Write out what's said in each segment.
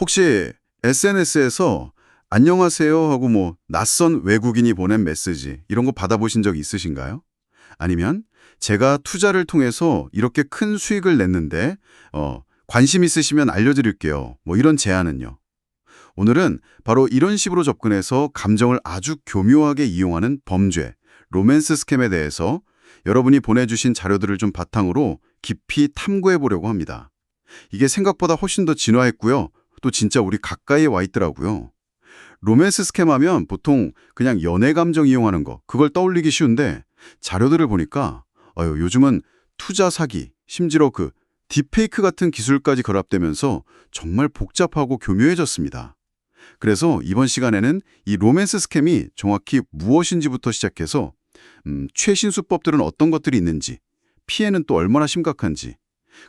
혹시 SNS에서 안녕하세요 하고 뭐 낯선 외국인이 보낸 메시지 이런 거 받아보신 적 있으신가요? 아니면 제가 투자를 통해서 이렇게 큰 수익을 냈는데 어, 관심 있으시면 알려드릴게요. 뭐 이런 제안은요. 오늘은 바로 이런 식으로 접근해서 감정을 아주 교묘하게 이용하는 범죄, 로맨스 스캠에 대해서 여러분이 보내주신 자료들을 좀 바탕으로 깊이 탐구해 보려고 합니다. 이게 생각보다 훨씬 더 진화했고요. 또 진짜 우리 가까이에 와 있더라고요. 로맨스 스캠 하면 보통 그냥 연애 감정 이용하는 거, 그걸 떠올리기 쉬운데 자료들을 보니까 어휴, 요즘은 투자 사기, 심지어 그 딥페이크 같은 기술까지 결합되면서 정말 복잡하고 교묘해졌습니다. 그래서 이번 시간에는 이 로맨스 스캠이 정확히 무엇인지부터 시작해서 음, 최신 수법들은 어떤 것들이 있는지, 피해는 또 얼마나 심각한지,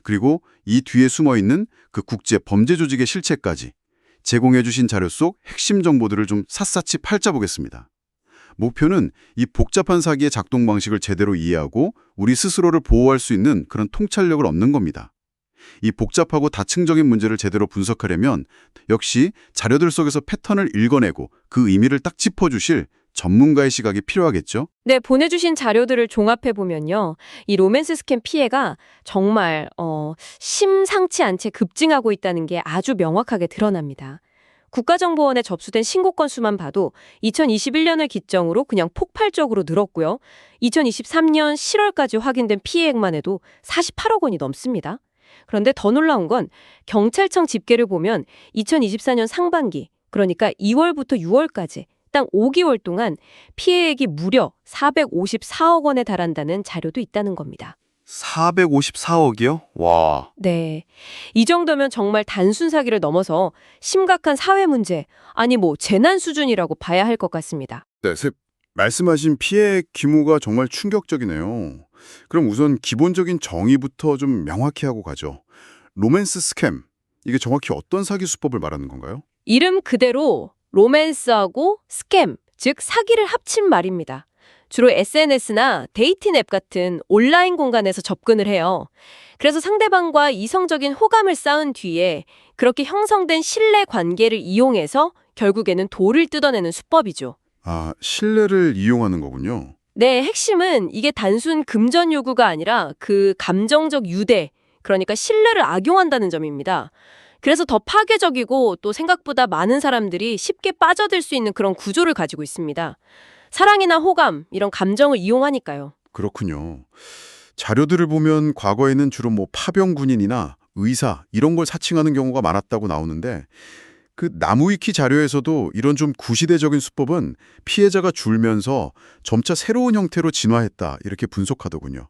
그리고 이 뒤에 숨어 있는 그 국제 범죄 조직의 실체까지 제공해 주신 자료 속 핵심 정보들을 좀 샅샅이 팔자보겠습니다. 목표는 이 복잡한 사기의 작동 방식을 제대로 이해하고 우리 스스로를 보호할 수 있는 그런 통찰력을 얻는 겁니다. 이 복잡하고 다층적인 문제를 제대로 분석하려면 역시 자료들 속에서 패턴을 읽어내고 그 의미를 딱 짚어주실 전문가의 시각이 필요하겠죠? 네, 보내주신 자료들을 종합해보면요. 이 로맨스 스캠 피해가 정말, 어, 심상치 않게 급증하고 있다는 게 아주 명확하게 드러납니다. 국가정보원에 접수된 신고 건수만 봐도 2021년을 기점으로 그냥 폭발적으로 늘었고요. 2023년 7월까지 확인된 피해액만 해도 48억 원이 넘습니다. 그런데 더 놀라운 건 경찰청 집계를 보면 2024년 상반기, 그러니까 2월부터 6월까지 딱 5개월 동안 피해액이 무려 454억 원에 달한다는 자료도 있다는 겁니다. 454억이요? 와. 네. 이 정도면 정말 단순 사기를 넘어서 심각한 사회 문제, 아니 뭐 재난 수준이라고 봐야 할 것 같습니다. 네, 세- 말씀하신 피해 규모가 정말 충격적이네요. 그럼 우선 기본적인 정의부터 좀 명확히 하고 가죠. 로맨스 스캠, 이게 정확히 어떤 사기 수법을 말하는 건가요? 이름 그대로 로맨스하고 스캠, 즉 사기를 합친 말입니다. 주로 SNS나 데이팅 앱 같은 온라인 공간에서 접근을 해요. 그래서 상대방과 이성적인 호감을 쌓은 뒤에 그렇게 형성된 신뢰 관계를 이용해서 결국에는 돌을 뜯어내는 수법이죠. 아, 신뢰를 이용하는 거군요. 네, 핵심은 이게 단순 금전 요구가 아니라 그 감정적 유대, 그러니까 신뢰를 악용한다는 점입니다. 그래서 더 파괴적이고 또 생각보다 많은 사람들이 쉽게 빠져들 수 있는 그런 구조를 가지고 있습니다. 사랑이나 호감, 이런 감정을 이용하니까요. 그렇군요. 자료들을 보면 과거에는 주로 뭐 파병 군인이나 의사 이런 걸 사칭하는 경우가 많았다고 나오는데 그 나무위키 자료에서도 이런 좀 구시대적인 수법은 피해자가 줄면서 점차 새로운 형태로 진화했다 이렇게 분석하더군요.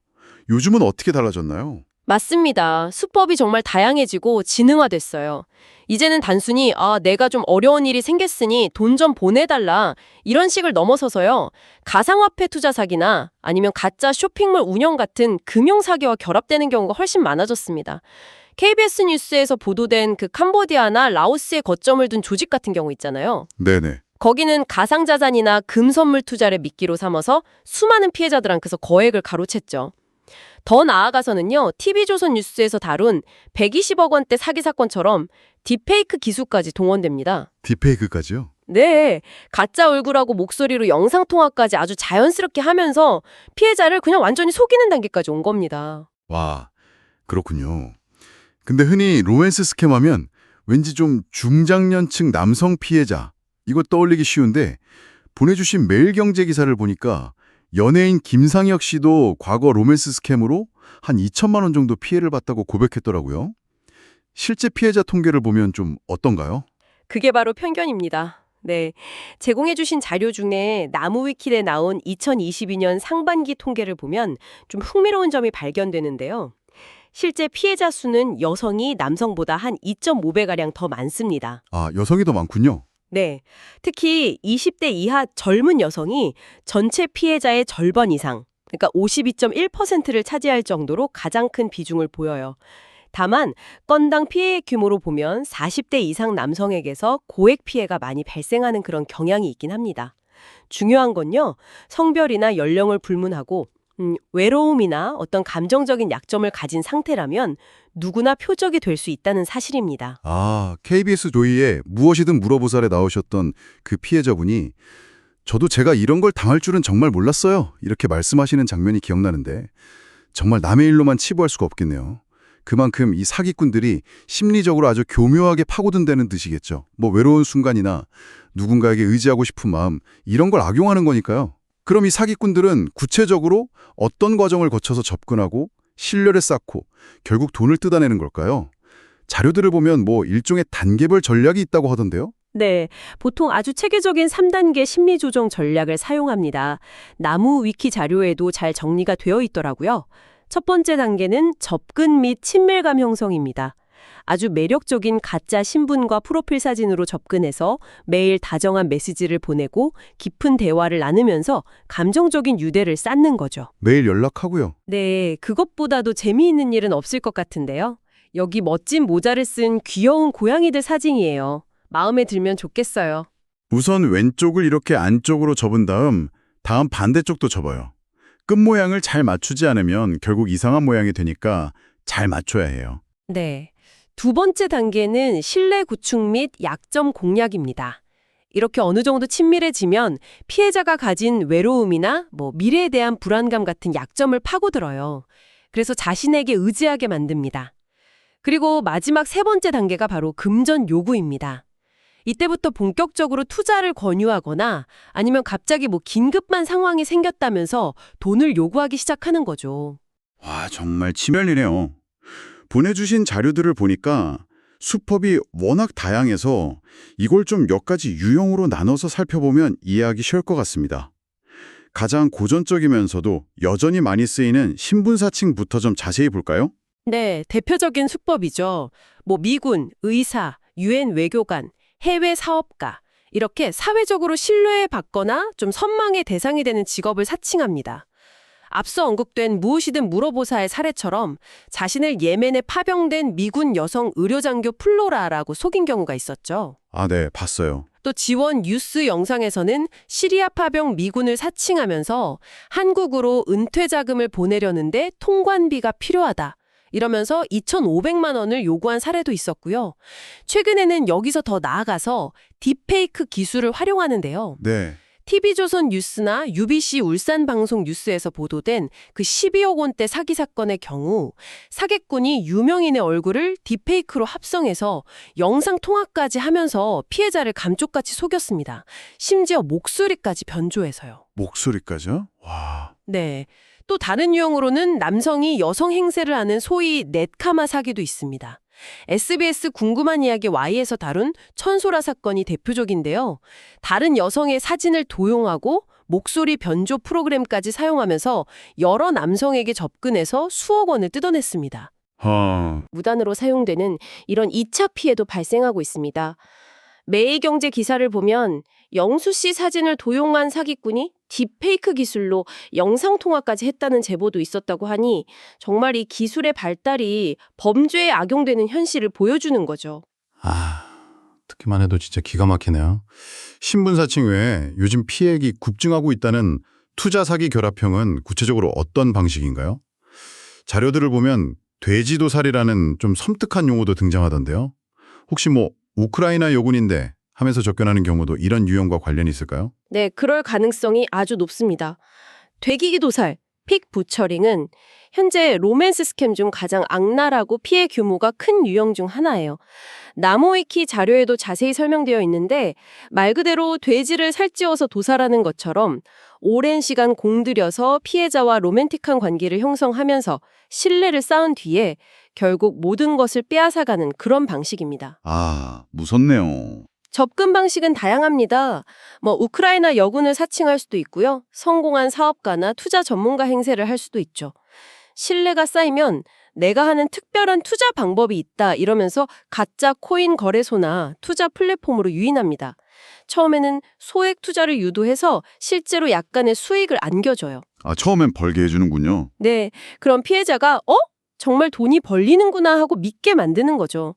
요즘은 어떻게 달라졌나요? 맞습니다. 수법이 정말 다양해지고 지능화됐어요. 이제는 단순히 아, 내가 좀 어려운 일이 생겼으니 돈 좀 보내달라 이런 식을 넘어서서요. 가상화폐 투자 사기나 아니면 가짜 쇼핑몰 운영 같은 금융 사기와 결합되는 경우가 훨씬 많아졌습니다. KBS 뉴스에서 보도된 그 캄보디아나 라오스에 거점을 둔 조직 같은 경우 있잖아요. 네네. 거기는 가상자산이나 금선물 투자를 미끼로 삼아서 수많은 피해자들 한테서 거액을 가로챘죠. 더 나아가서는요, TV조선 뉴스에서 다룬 120억 원대 사기 사건처럼 딥페이크 기술까지 동원됩니다. 딥페이크까지요? 네, 가짜 얼굴하고 목소리로 영상통화까지 아주 자연스럽게 하면서 피해자를 그냥 완전히 속이는 단계까지 온 겁니다. 와, 그렇군요. 근데 흔히 로맨스 스캠 하면 왠지 좀 중장년층 남성 피해자 이거 떠올리기 쉬운데 보내주신 매일경제 기사를 보니까 연예인 김상혁 씨도 과거 로맨스 스캠으로 한 2천만 원 정도 피해를 봤다고 고백했더라고요. 실제 피해자 통계를 보면 좀 어떤가요? 그게 바로 편견입니다. 네. 제공해주신 자료 중에 나무위키에 나온 2022년 상반기 통계를 보면 좀 흥미로운 점이 발견되는데요. 실제 피해자 수는 여성이 남성보다 한 2.5배가량 더 많습니다. 아, 여성이 더 많군요. 네. 특히 20대 이하 젊은 여성이 전체 피해자의 절반 이상, 그러니까 52.1%를 차지할 정도로 가장 큰 비중을 보여요. 다만 건당 피해의 규모로 보면 40대 이상 남성에게서 고액 피해가 많이 발생하는 그런 경향이 있긴 합니다. 중요한 건요. 성별이나 연령을 불문하고 음, 외로움이나 어떤 감정적인 약점을 가진 상태라면 누구나 표적이 될 수 있다는 사실입니다. 아, KBS 조이에 무엇이든 물어보살에 나오셨던 그 피해자분이 저도 제가 이런 걸 당할 줄은 정말 몰랐어요. 이렇게 말씀하시는 장면이 기억나는데 정말 남의 일로만 치부할 수가 없겠네요. 그만큼 이 사기꾼들이 심리적으로 아주 교묘하게 파고든다는 뜻이겠죠. 뭐 외로운 순간이나 누군가에게 의지하고 싶은 마음 이런 걸 악용하는 거니까요. 그럼 이 사기꾼들은 구체적으로 어떤 과정을 거쳐서 접근하고 신뢰를 쌓고 결국 돈을 뜯어내는 걸까요? 자료들을 보면 뭐 일종의 단계별 전략이 있다고 하던데요. 네, 보통 아주 체계적인 3단계 심리 조정 전략을 사용합니다. 나무 위키 자료에도 잘 정리가 되어 있더라고요. 첫 번째 단계는 접근 및 친밀감 형성입니다. 아주 매력적인 가짜 신분과 프로필 사진으로 접근해서 매일 다정한 메시지를 보내고 깊은 대화를 나누면서 감정적인 유대를 쌓는 거죠. 매일 연락하고요. 네, 그것보다도 재미있는 일은 없을 것 같은데요. 여기 멋진 모자를 쓴 귀여운 고양이들 사진이에요. 마음에 들면 좋겠어요. 우선 왼쪽을 이렇게 안쪽으로 접은 다음 다음 반대쪽도 접어요. 끝 모양을 잘 맞추지 않으면 결국 이상한 모양이 되니까 잘 맞춰야 해요. 네. 두 번째 단계는 신뢰 구축 및 약점 공략입니다. 이렇게 어느 정도 친밀해지면 피해자가 가진 외로움이나 뭐 미래에 대한 불안감 같은 약점을 파고들어요. 그래서 자신에게 의지하게 만듭니다. 그리고 마지막 세 번째 단계가 바로 금전 요구입니다. 이때부터 본격적으로 투자를 권유하거나 아니면 갑자기 뭐 긴급한 상황이 생겼다면서 돈을 요구하기 시작하는 거죠. 와, 정말 치멸리네요. 보내주신 자료들을 보니까 수법이 워낙 다양해서 이걸 좀 몇 가지 유형으로 나눠서 살펴보면 이해하기 쉬울 것 같습니다. 가장 고전적이면서도 여전히 많이 쓰이는 신분사칭부터 좀 자세히 볼까요? 네, 대표적인 수법이죠. 뭐 미군, 의사, 유엔 외교관, 해외 사업가 이렇게 사회적으로 신뢰받거나 좀 선망의 대상이 되는 직업을 사칭합니다. 앞서 언급된 무엇이든 물어보사의 사례처럼 자신을 예멘에 파병된 미군 여성 의료장교 플로라라고 속인 경우가 있었죠. 아, 네, 봤어요. 또 지원 뉴스 영상에서는 시리아 파병 미군을 사칭하면서 한국으로 은퇴 자금을 보내려는데 통관비가 필요하다. 이러면서 2,500만 원을 요구한 사례도 있었고요. 최근에는 여기서 더 나아가서 딥페이크 기술을 활용하는데요. 네. TV조선 뉴스나 UBC 울산 방송 뉴스에서 보도된 그 12억 원대 사기 사건의 경우 사기꾼이 유명인의 얼굴을 딥페이크로 합성해서 영상 통화까지 하면서 피해자를 감쪽같이 속였습니다. 심지어 목소리까지 변조해서요. 목소리까지요? 와. 네. 또 다른 유형으로는 남성이 여성 행세를 하는 소위 넷카마 사기도 있습니다. SBS 궁금한 이야기 Y에서 다룬 천소라 사건이 대표적인데요. 다른 여성의 사진을 도용하고 목소리 변조 프로그램까지 사용하면서 여러 남성에게 접근해서 수억 원을 뜯어냈습니다. 하. 무단으로 사용되는 이런 2차 피해도 발생하고 있습니다. 매일경제 기사를 보면 영수 씨 사진을 도용한 사기꾼이 딥페이크 기술로 영상 통화까지 했다는 제보도 있었다고 하니 정말 이 기술의 발달이 범죄에 악용되는 현실을 보여주는 거죠. 아, 듣기만 해도 진짜 기가 막히네요. 신분사칭 외에 요즘 피해액이 급증하고 있다는 투자 사기 결합형은 구체적으로 어떤 방식인가요? 자료들을 보면 돼지도살이라는 좀 섬뜩한 용어도 등장하던데요. 혹시 뭐 우크라이나 요군인데 하면서 접견하는 경우도 이런 유형과 관련이 있을까요? 네, 그럴 가능성이 아주 높습니다. 되기도살, 픽 부처링은 현재 로맨스 스캠 중 가장 악랄하고 피해 규모가 큰 유형 중 하나예요. 나무위키 자료에도 자세히 설명되어 있는데 말 그대로 돼지를 살찌워서 도살하는 것처럼 오랜 시간 공들여서 피해자와 로맨틱한 관계를 형성하면서 신뢰를 쌓은 뒤에 결국 모든 것을 빼앗아가는 그런 방식입니다. 아, 무섭네요. 접근 방식은 다양합니다. 뭐 우크라이나 여군을 사칭할 수도 있고요. 성공한 사업가나 투자 전문가 행세를 할 수도 있죠. 신뢰가 쌓이면 내가 하는 특별한 투자 방법이 있다 이러면서 가짜 코인 거래소나 투자 플랫폼으로 유인합니다. 처음에는 소액 투자를 유도해서 실제로 약간의 수익을 안겨줘요. 아, 처음엔 벌게 해주는군요. 네, 그럼 피해자가 어? 정말 돈이 벌리는구나 하고 믿게 만드는 거죠.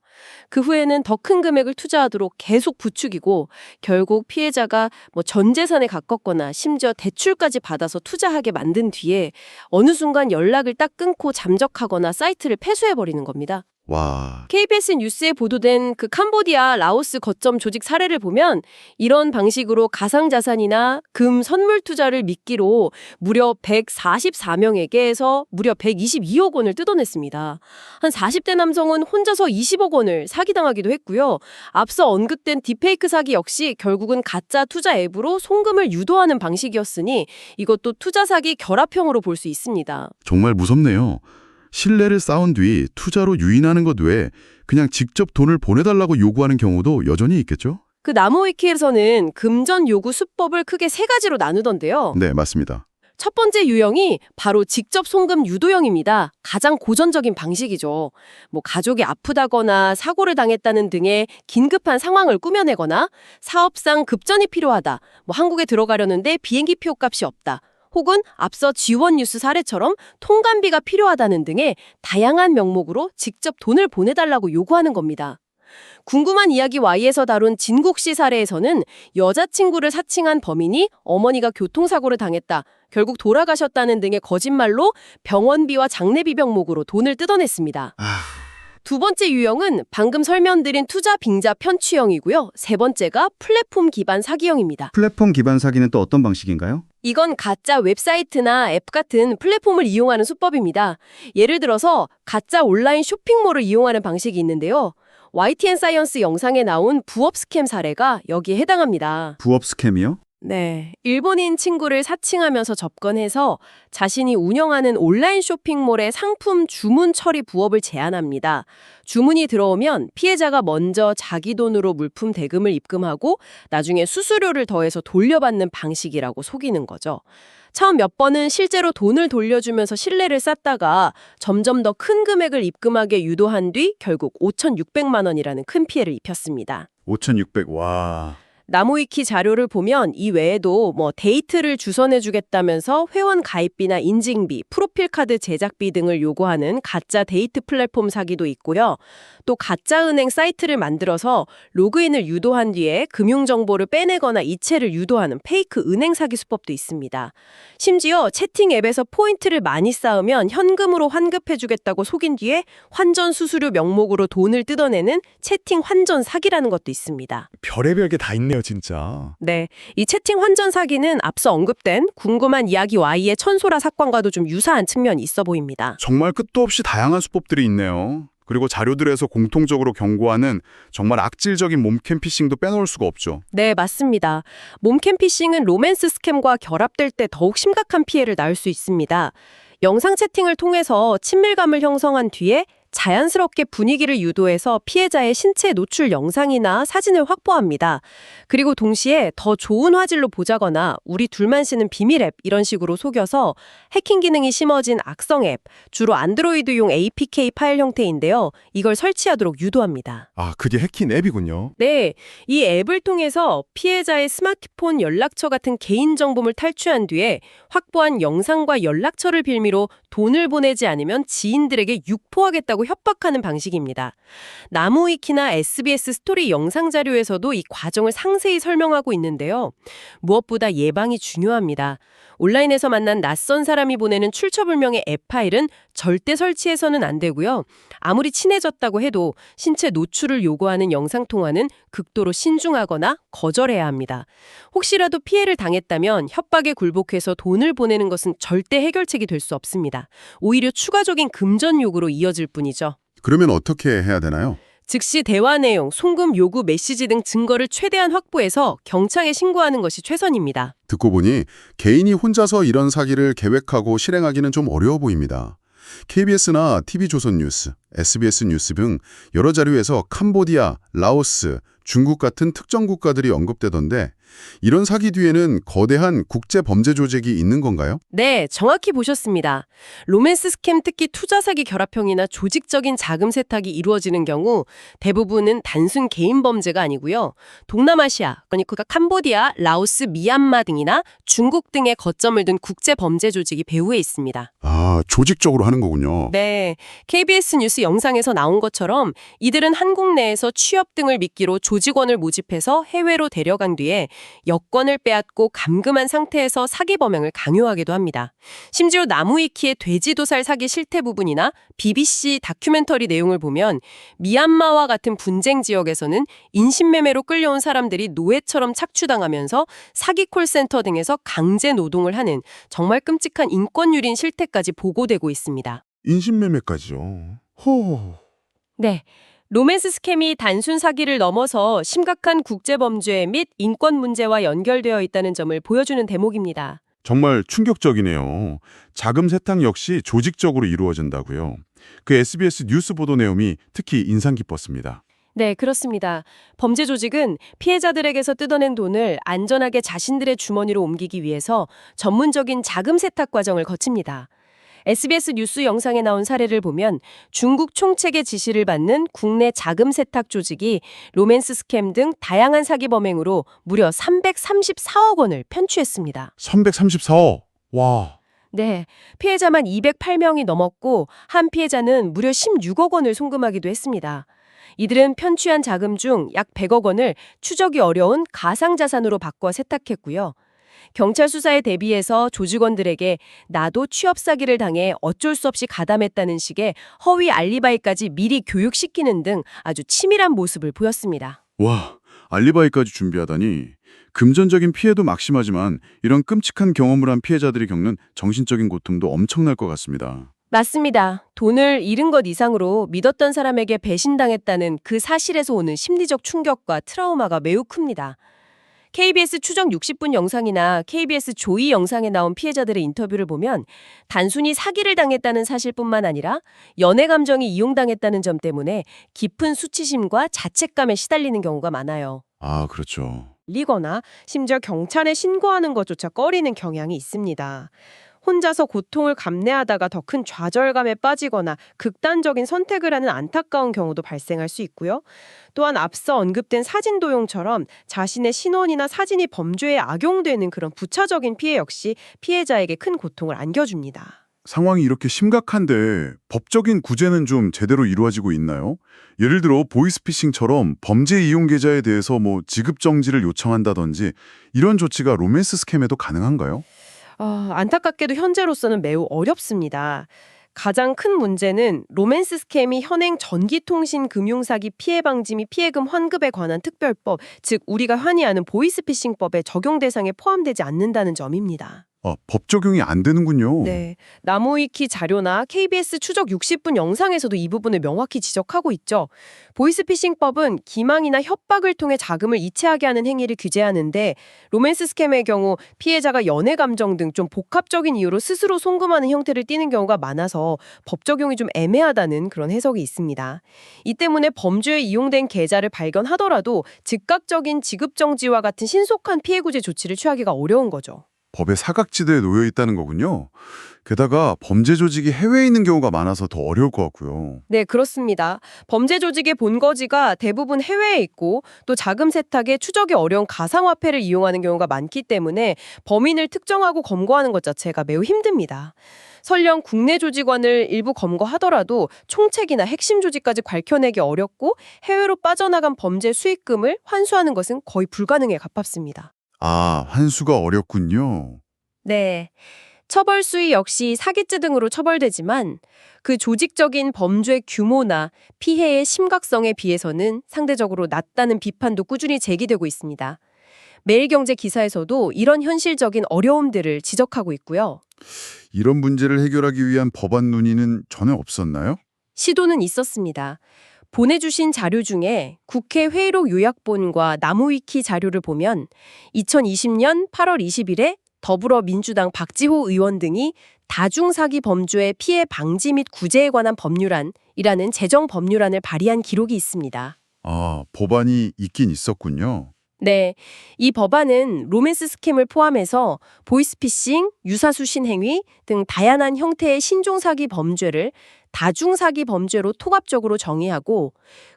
그 후에는 더 큰 금액을 투자하도록 계속 부추기고 결국 피해자가 뭐 전 재산에 가깝거나 심지어 대출까지 받아서 투자하게 만든 뒤에 어느 순간 연락을 딱 끊고 잠적하거나 사이트를 폐쇄해버리는 겁니다. 와, KBS 뉴스에 보도된 그 캄보디아, 라오스 거점 조직 사례를 보면 이런 방식으로 가상자산이나 금 선물 투자를 미끼로 무려 144명에게서 무려 122억 원을 뜯어냈습니다. 한 40대 남성은 혼자서 20억 원을 사기당하기도 했고요. 앞서 언급된 딥페이크 사기 역시 결국은 가짜 투자 앱으로 송금을 유도하는 방식이었으니 이것도 투자 사기 결합형으로 볼 수 있습니다. 정말 무섭네요. 신뢰를 쌓은 뒤 투자로 유인하는 것 외에 그냥 직접 돈을 보내달라고 요구하는 경우도 여전히 있겠죠? 그 나무위키에서는 금전 요구 수법을 크게 세 가지로 나누던데요. 네, 맞습니다. 첫 번째 유형이 바로 직접 송금 유도형입니다. 가장 고전적인 방식이죠. 뭐 가족이 아프다거나 사고를 당했다는 등의 긴급한 상황을 꾸며내거나 사업상 급전이 필요하다. 뭐 한국에 들어가려는데 비행기 표 값이 없다. 혹은 앞서 지원 뉴스 사례처럼 통관비가 필요하다는 등의 다양한 명목으로 직접 돈을 보내달라고 요구하는 겁니다. 궁금한 이야기 Y에서 다룬 진국 씨 사례에서는 여자친구를 사칭한 범인이 어머니가 교통사고를 당했다. 결국 돌아가셨다는 등의 거짓말로 병원비와 장례비 명목으로 돈을 뜯어냈습니다. 아, 두 번째 유형은 방금 설명드린 투자 빙자 편취형이고요. 세 번째가 플랫폼 기반 사기형입니다. 플랫폼 기반 사기는 또 어떤 방식인가요? 이건 가짜 웹사이트나 앱 같은 플랫폼을 이용하는 수법입니다. 예를 들어서 가짜 온라인 쇼핑몰을 이용하는 방식이 있는데요. YTN 사이언스 영상에 나온 부업 스캠 사례가 여기에 해당합니다. 부업 스캠이요? 네. 일본인 친구를 사칭하면서 접근해서 자신이 운영하는 온라인 쇼핑몰의 상품 주문 처리 부업을 제안합니다. 주문이 들어오면 피해자가 먼저 자기 돈으로 물품 대금을 입금하고 나중에 수수료를 더해서 돌려받는 방식이라고 속이는 거죠. 처음 몇 번은 실제로 돈을 돌려주면서 신뢰를 쌓다가 점점 더 큰 금액을 입금하게 유도한 뒤 결국 5,600만 원이라는 큰 피해를 입혔습니다. 5,600. 와. 나무위키 자료를 보면 이 외에도 뭐 데이트를 주선해주겠다면서 회원 가입비나 인증비, 프로필 카드 제작비 등을 요구하는 가짜 데이트 플랫폼 사기도 있고요. 또 가짜 은행 사이트를 만들어서 로그인을 유도한 뒤에 금융 정보를 빼내거나 이체를 유도하는 페이크 은행 사기 수법도 있습니다. 심지어 채팅 앱에서 포인트를 많이 쌓으면 현금으로 환급해주겠다고 속인 뒤에 환전 수수료 명목으로 돈을 뜯어내는 채팅 환전 사기라는 것도 있습니다. 별의별 게 다 있 네요, 진짜. 네, 이 채팅 환전 사기는 앞서 언급된 궁금한 이야기 Y의 천소라 사건과도 좀 유사한 측면이 있어 보입니다. 정말 끝도 없이 다양한 수법들이 있네요. 그리고 자료들에서 공통적으로 경고하는 정말 악질적인 몸캠 피싱도 빼놓을 수가 없죠. 네, 맞습니다. 몸캠 피싱은 로맨스 스캠과 결합될 때 더욱 심각한 피해를 낳을 수 있습니다. 영상 채팅을 통해서 친밀감을 형성한 뒤에 자연스럽게 분위기를 유도해서 피해자의 신체 노출 영상이나 사진을 확보합니다. 그리고 동시에 더 좋은 화질로 보자거나 우리 둘만 쓰는 비밀 앱 이런 식으로 속여서 해킹 기능이 심어진 악성 앱, 주로 안드로이드용 APK 파일 형태인데요. 이걸 설치하도록 유도합니다. 아, 그게 해킹 앱이군요. 네, 이 앱을 통해서 피해자의 스마트폰 연락처 같은 개인정보를 탈취한 뒤에 확보한 영상과 연락처를 빌미로 돈을 보내지 않으면 지인들에게 유포하겠다고 협박하는 방식입니다. 나무위키나 SBS 스토리 영상 자료에서도 이 과정을 상세히 설명하고 있는데요. 무엇보다 예방이 중요합니다. 온라인에서 만난 낯선 사람이 보내는 출처불명의 앱 파일은 절대 설치해서는 안 되고요. 아무리 친해졌다고 해도 신체 노출을 요구하는 영상 통화는 극도로 신중하거나 거절해야 합니다. 혹시라도 피해를 당했다면 협박에 굴복해서 돈을 보내는 것은 절대 해결책이 될 수 없습니다. 오히려 추가적인 금전 요구로 이어질 뿐이죠. 그러면 어떻게 해야 되나요? 즉시 대화 내용, 송금 요구 메시지 등 증거를 최대한 확보해서 경찰에 신고하는 것이 최선입니다. 듣고 보니 개인이 혼자서 이런 사기를 계획하고 실행하기는 좀 어려워 보입니다. KBS나 TV조선 뉴스, SBS 뉴스 등 여러 자료에서 캄보디아, 라오스, 중국 같은 특정 국가들이 언급되던데 이런 사기 뒤에는 거대한 국제 범죄 조직이 있는 건가요? 네, 정확히 보셨습니다. 로맨스 스캠 특히 투자 사기 결합형이나 조직적인 자금 세탁이 이루어지는 경우 대부분은 단순 개인 범죄가 아니고요. 동남아시아, 그러니까 캄보디아, 라오스, 미얀마 등이나 중국 등의 거점을 둔 국제 범죄 조직이 배후에 있습니다. 아, 조직적으로 하는 거군요. 네, KBS 뉴스 영상에서 나온 것처럼 이들은 한국 내에서 취업 등을 미끼로 조직원을 모집해서 해외로 데려간 뒤에 여권을 빼앗고 감금한 상태에서 사기 범행을 강요하기도 합니다. 심지어 나무위키의 돼지도살 사기 실태 부분이나 BBC 다큐멘터리 내용을 보면 미얀마와 같은 분쟁 지역에서는 인신매매로 끌려온 사람들이 노예처럼 착취당하면서 사기 콜센터 등에서 강제 노동을 하는 정말 끔찍한 인권 유린 실태까지 보고되고 있습니다. 인신매매까지요. 호. 네. 로맨스 스캠이 단순 사기를 넘어서 심각한 국제범죄 및 인권 문제와 연결되어 있다는 점을 보여주는 대목입니다. 정말 충격적이네요. 자금 세탁 역시 조직적으로 이루어진다고요. 그 SBS 뉴스 보도 내용이 특히 인상 깊었습니다. 네, 그렇습니다. 범죄 조직은 피해자들에게서 뜯어낸 돈을 안전하게 자신들의 주머니로 옮기기 위해서 전문적인 자금 세탁 과정을 거칩니다. SBS 뉴스 영상에 나온 사례를 보면 중국 총책의 지시를 받는 국내 자금 세탁 조직이 로맨스 스캠 등 다양한 사기 범행으로 무려 334억 원을 편취했습니다. 334억. 와. 네, 피해자만 208명이 넘었고 한 피해자는 무려 16억 원을 송금하기도 했습니다. 이들은 편취한 자금 중 약 100억 원을 추적이 어려운 가상자산으로 바꿔 세탁했고요. 경찰 수사에 대비해서 조직원들에게 나도 취업 사기를 당해 어쩔 수 없이 가담했다는 식의 허위 알리바이까지 미리 교육시키는 등 아주 치밀한 모습을 보였습니다. 와, 알리바이까지 준비하다니. 금전적인 피해도 막심하지만 이런 끔찍한 경험을 한 피해자들이 겪는 정신적인 고통도 엄청날 것 같습니다. 맞습니다. 돈을 잃은 것 이상으로 믿었던 사람에게 배신당했다는 그 사실에서 오는 심리적 충격과 트라우마가 매우 큽니다. KBS 추정 60분 영상이나 KBS 조이 영상에 나온 피해자들의 인터뷰를 보면 단순히 사기를 당했다는 사실뿐만 아니라 연애 감정이 이용당했다는 점 때문에 깊은 수치심과 자책감에 시달리는 경우가 많아요. 아, 그렇죠. 리거나 심지어 경찰에 신고하는 것조차 꺼리는 경향이 있습니다. 혼자서 고통을 감내하다가 더 큰 좌절감에 빠지거나 극단적인 선택을 하는 안타까운 경우도 발생할 수 있고요. 또한 앞서 언급된 사진 도용처럼 자신의 신원이나 사진이 범죄에 악용되는 그런 부차적인 피해 역시 피해자에게 큰 고통을 안겨줍니다. 상황이 이렇게 심각한데 법적인 구제는 좀 제대로 이루어지고 있나요? 예를 들어 보이스피싱처럼 범죄 이용 계좌에 대해서 뭐 지급 정지를 요청한다든지 이런 조치가 로맨스 스캠에도 가능한가요? 아, 안타깝게도 현재로서는 매우 어렵습니다. 가장 큰 문제는 로맨스 스캠이 현행 전기통신 금융사기 피해 방지 및 피해금 환급에 관한 특별법, 즉 우리가 흔히 아는 보이스피싱법의 적용 대상에 포함되지 않는다는 점입니다. 아, 법 적용이 안 되는군요. 네. 나무위키 자료나 KBS 추적 60분 영상에서도 이 부분을 명확히 지적하고 있죠. 보이스피싱법은 기망이나 협박을 통해 자금을 이체하게 하는 행위를 규제하는데 로맨스 스캠의 경우 피해자가 연애 감정 등 좀 복합적인 이유로 스스로 송금하는 형태를 띠는 경우가 많아서 법 적용이 좀 애매하다는 그런 해석이 있습니다. 이 때문에 범죄에 이용된 계좌를 발견하더라도 즉각적인 지급 정지와 같은 신속한 피해 구제 조치를 취하기가 어려운 거죠. 법의 사각지대에 놓여 있다는 거군요. 게다가 범죄 조직이 해외에 있는 경우가 많아서 더 어려울 것 같고요. 네, 그렇습니다. 범죄 조직의 본거지가 대부분 해외에 있고 또 자금 세탁에 추적이 어려운 가상화폐를 이용하는 경우가 많기 때문에 범인을 특정하고 검거하는 것 자체가 매우 힘듭니다. 설령 국내 조직원을 일부 검거하더라도 총책이나 핵심 조직까지 밝혀내기 어렵고 해외로 빠져나간 범죄 수익금을 환수하는 것은 거의 불가능에 가깝습니다. 아, 환수가 어렵군요. 네. 처벌 수위 역시 사기죄 등으로 처벌되지만 그 조직적인 범죄 규모나 피해의 심각성에 비해서는 상대적으로 낮다는 비판도 꾸준히 제기되고 있습니다. 매일경제 기사에서도 이런 현실적인 어려움들을 지적하고 있고요. 이런 문제를 해결하기 위한 법안 논의는 전혀 없었나요? 시도는 있었습니다. 보내주신 자료 중에 국회 회의록 요약본과 나무위키 자료를 보면 2020년 8월 20일에 더불어민주당 박지호 의원 등이 다중사기 범죄의 피해 방지 및 구제에 관한 법률안이라는 재정 법률안을 발의한 기록이 있습니다. 아, 법안이 있긴 있었군요. 네, 이 법안은 로맨스 스캠을 포함해서 보이스피싱, 유사수신 행위 등 다양한 형태의 신종 사기 범죄를 다중사기 범죄로 통합적으로 정의하고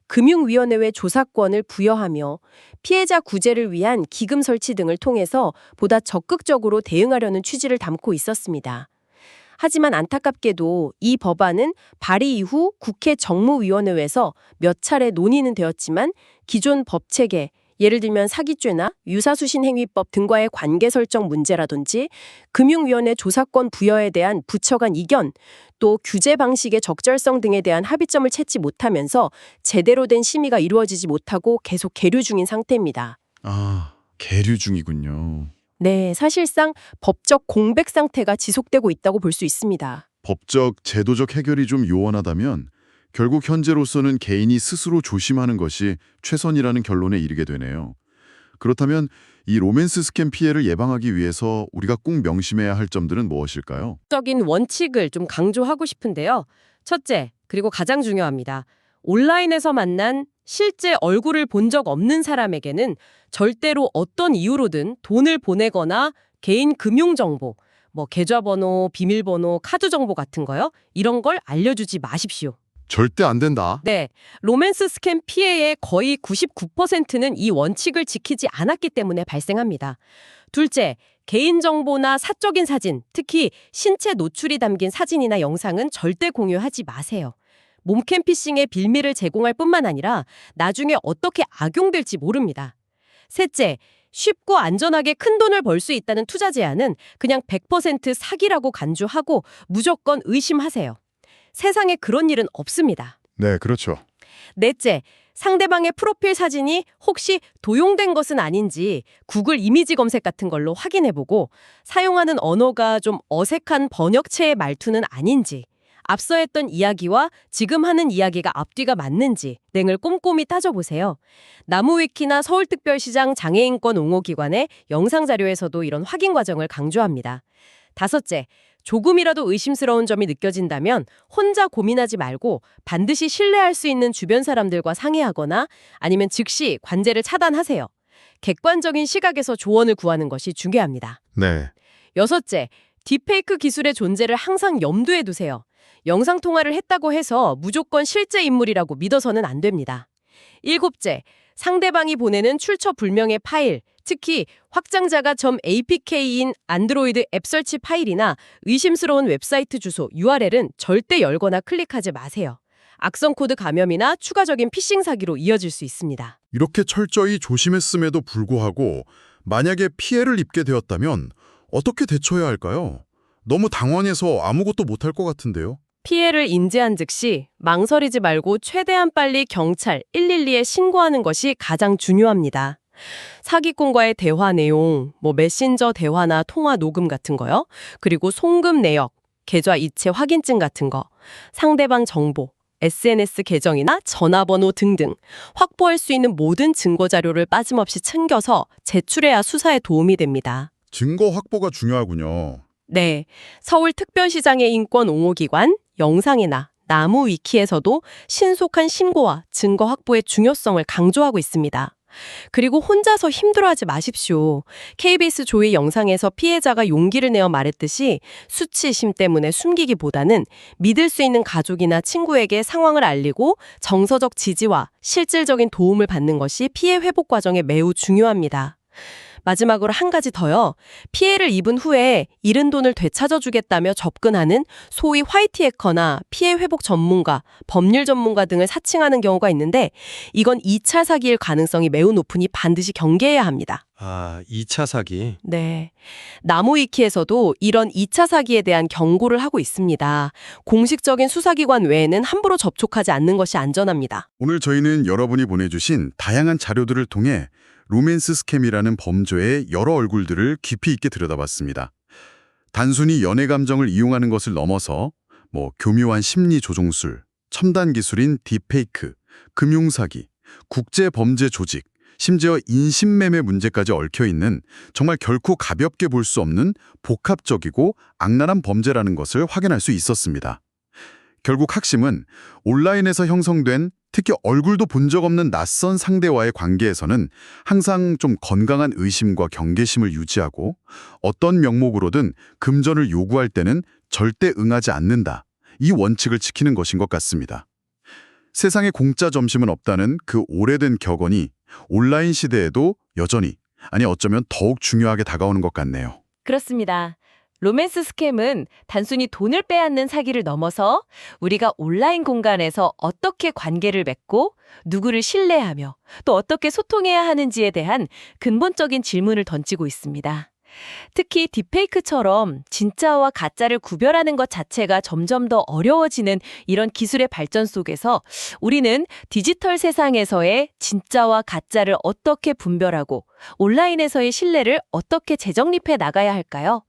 금융위원회의 조사권을 부여하며 피해자 구제를 위한 기금 설치 등을 통해서 보다 적극적으로 대응하려는 취지를 담고 있었습니다. 하지만 안타깝게도 이 법안은 발의 이후 국회 정무위원회에서 몇 차례 논의는 되었지만 기존 법 체계, 예를 들면 사기죄나 유사수신행위법 등과의 관계 설정 문제라든지 금융위원회 조사권 부여에 대한 부처 간 이견, 또 규제 방식의 적절성 등에 대한 합의점을 찾지 못하면서 제대로 된 심의가 이루어지지 못하고 계속 계류 중인 상태입니다. 아, 계류 중이군요. 네, 사실상 법적 공백 상태가 지속되고 있다고 볼 수 있습니다. 법적, 제도적 해결이 좀 요원하다면 결국 현재로서는 개인이 스스로 조심하는 것이 최선이라는 결론에 이르게 되네요. 그렇다면 이 로맨스 스캠 피해를 예방하기 위해서 우리가 꼭 명심해야 할 점들은 무엇일까요? 적인 원칙을 좀 강조하고 싶은데요. 첫째, 그리고 가장 중요합니다. 온라인에서 만난 실제 얼굴을 본 적 없는 사람에게는 절대로 어떤 이유로든 돈을 보내거나 개인 금융 정보, 뭐 계좌번호, 비밀번호, 카드 정보 같은 거요. 이런 걸 알려주지 마십시오. 절대 안 된다. 네, 로맨스 스캠 피해의 거의 99%는 이 원칙을 지키지 않았기 때문에 발생합니다. 둘째, 개인정보나 사적인 사진, 특히 신체 노출이 담긴 사진이나 영상은 절대 공유하지 마세요. 몸캠 피싱의 빌미를 제공할 뿐만 아니라 나중에 어떻게 악용될지 모릅니다. 셋째, 쉽고 안전하게 큰 돈을 벌 수 있다는 투자 제안은 그냥 100% 사기라고 간주하고 무조건 의심하세요. 세상에 그런 일은 없습니다. 네, 그렇죠. 넷째, 상대방의 프로필 사진이 혹시 도용된 것은 아닌지 구글 이미지 검색 같은 걸로 확인해보고 사용하는 언어가 좀 어색한 번역체의 말투는 아닌지 앞서 했던 이야기와 지금 하는 이야기가 앞뒤가 맞는지 등을 꼼꼼히 따져보세요. 나무위키나 서울특별시장 장애인권 옹호기관의 영상 자료에서도 이런 확인 과정을 강조합니다. 다섯째, 조금이라도 의심스러운 점이 느껴진다면 혼자 고민하지 말고 반드시 신뢰할 수 있는 주변 사람들과 상의하거나 아니면 즉시 관제를 차단하세요. 객관적인 시각에서 조언을 구하는 것이 중요합니다. 네. 여섯째, 딥페이크 기술의 존재를 항상 염두에 두세요. 영상 통화를 했다고 해서 무조건 실제 인물이라고 믿어서는 안 됩니다. 일곱째, 상대방이 보내는 출처 불명의 파일, 특히 확장자가 .apk인 안드로이드 앱 설치 파일이나 의심스러운 웹사이트 주소 URL은 절대 열거나 클릭하지 마세요. 악성 코드 감염이나 추가적인 피싱 사기로 이어질 수 있습니다. 이렇게 철저히 조심했음에도 불구하고 만약에 피해를 입게 되었다면 어떻게 대처해야 할까요? 너무 당황해서 아무것도 못할 것 같은데요. 피해를 인지한 즉시 망설이지 말고 최대한 빨리 경찰 112에 신고하는 것이 가장 중요합니다. 사기꾼과의 대화 내용, 뭐 메신저 대화나 통화 녹음 같은 거요. 그리고 송금 내역, 계좌 이체 확인증 같은 거, 상대방 정보, SNS 계정이나 전화번호 등등 확보할 수 있는 모든 증거 자료를 빠짐없이 챙겨서 제출해야 수사에 도움이 됩니다. 증거 확보가 중요하군요. 네, 서울특별시장의 인권 옹호기관, 영상이나 나무 위키에서도 신속한 신고와 증거 확보의 중요성을 강조하고 있습니다. 그리고 혼자서 힘들어하지 마십시오. KBS 조이 영상에서 피해자가 용기를 내어 말했듯이 수치심 때문에 숨기기보다는 믿을 수 있는 가족이나 친구에게 상황을 알리고 정서적 지지와 실질적인 도움을 받는 것이 피해 회복 과정에 매우 중요합니다. 마지막으로 한 가지 더요. 피해를 입은 후에 잃은 돈을 되찾아주겠다며 접근하는 소위 화이트 해커나 피해 회복 전문가, 법률 전문가 등을 사칭하는 경우가 있는데 이건 2차 사기일 가능성이 매우 높으니 반드시 경계해야 합니다. 아, 2차 사기. 네. 나무위키에서도 이런 2차 사기에 대한 경고를 하고 있습니다. 공식적인 수사기관 외에는 함부로 접촉하지 않는 것이 안전합니다. 오늘 저희는 여러분이 보내주신 다양한 자료들을 통해 로맨스 스캠이라는 범죄의 여러 얼굴들을 깊이 있게 들여다봤습니다. 단순히 연애 감정을 이용하는 것을 넘어서 뭐 교묘한 심리 조종술, 첨단 기술인 딥페이크, 금융사기, 국제 범죄 조직, 심지어 인신매매 문제까지 얽혀 있는 정말 결코 가볍게 볼 수 없는 복합적이고 악랄한 범죄라는 것을 확인할 수 있었습니다. 결국 핵심은 온라인에서 형성된 특히 얼굴도 본 적 없는 낯선 상대와의 관계에서는 항상 좀 건강한 의심과 경계심을 유지하고 어떤 명목으로든 금전을 요구할 때는 절대 응하지 않는다. 이 원칙을 지키는 것인 것 같습니다. 세상에 공짜 점심은 없다는 그 오래된 격언이 온라인 시대에도 여전히, 아니 어쩌면 더욱 중요하게 다가오는 것 같네요. 그렇습니다. 로맨스 스캠은 단순히 돈을 빼앗는 사기를 넘어서 우리가 온라인 공간에서 어떻게 관계를 맺고 누구를 신뢰하며 또 어떻게 소통해야 하는지에 대한 근본적인 질문을 던지고 있습니다. 특히 딥페이크처럼 진짜와 가짜를 구별하는 것 자체가 점점 더 어려워지는 이런 기술의 발전 속에서 우리는 디지털 세상에서의 진짜와 가짜를 어떻게 분별하고 온라인에서의 신뢰를 어떻게 재정립해 나가야 할까요?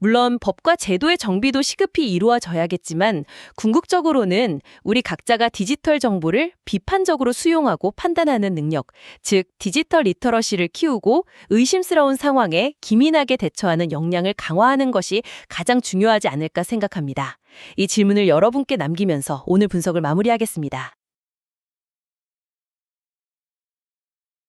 물론 법과 제도의 정비도 시급히 이루어져야겠지만 궁극적으로는 우리 각자가 디지털 정보를 비판적으로 수용하고 판단하는 능력, 즉 디지털 리터러시를 키우고 의심스러운 상황에 기민하게 대처하는 역량을 강화하는 것이 가장 중요하지 않을까 생각합니다. 이 질문을 여러분께 남기면서 오늘 분석을 마무리하겠습니다.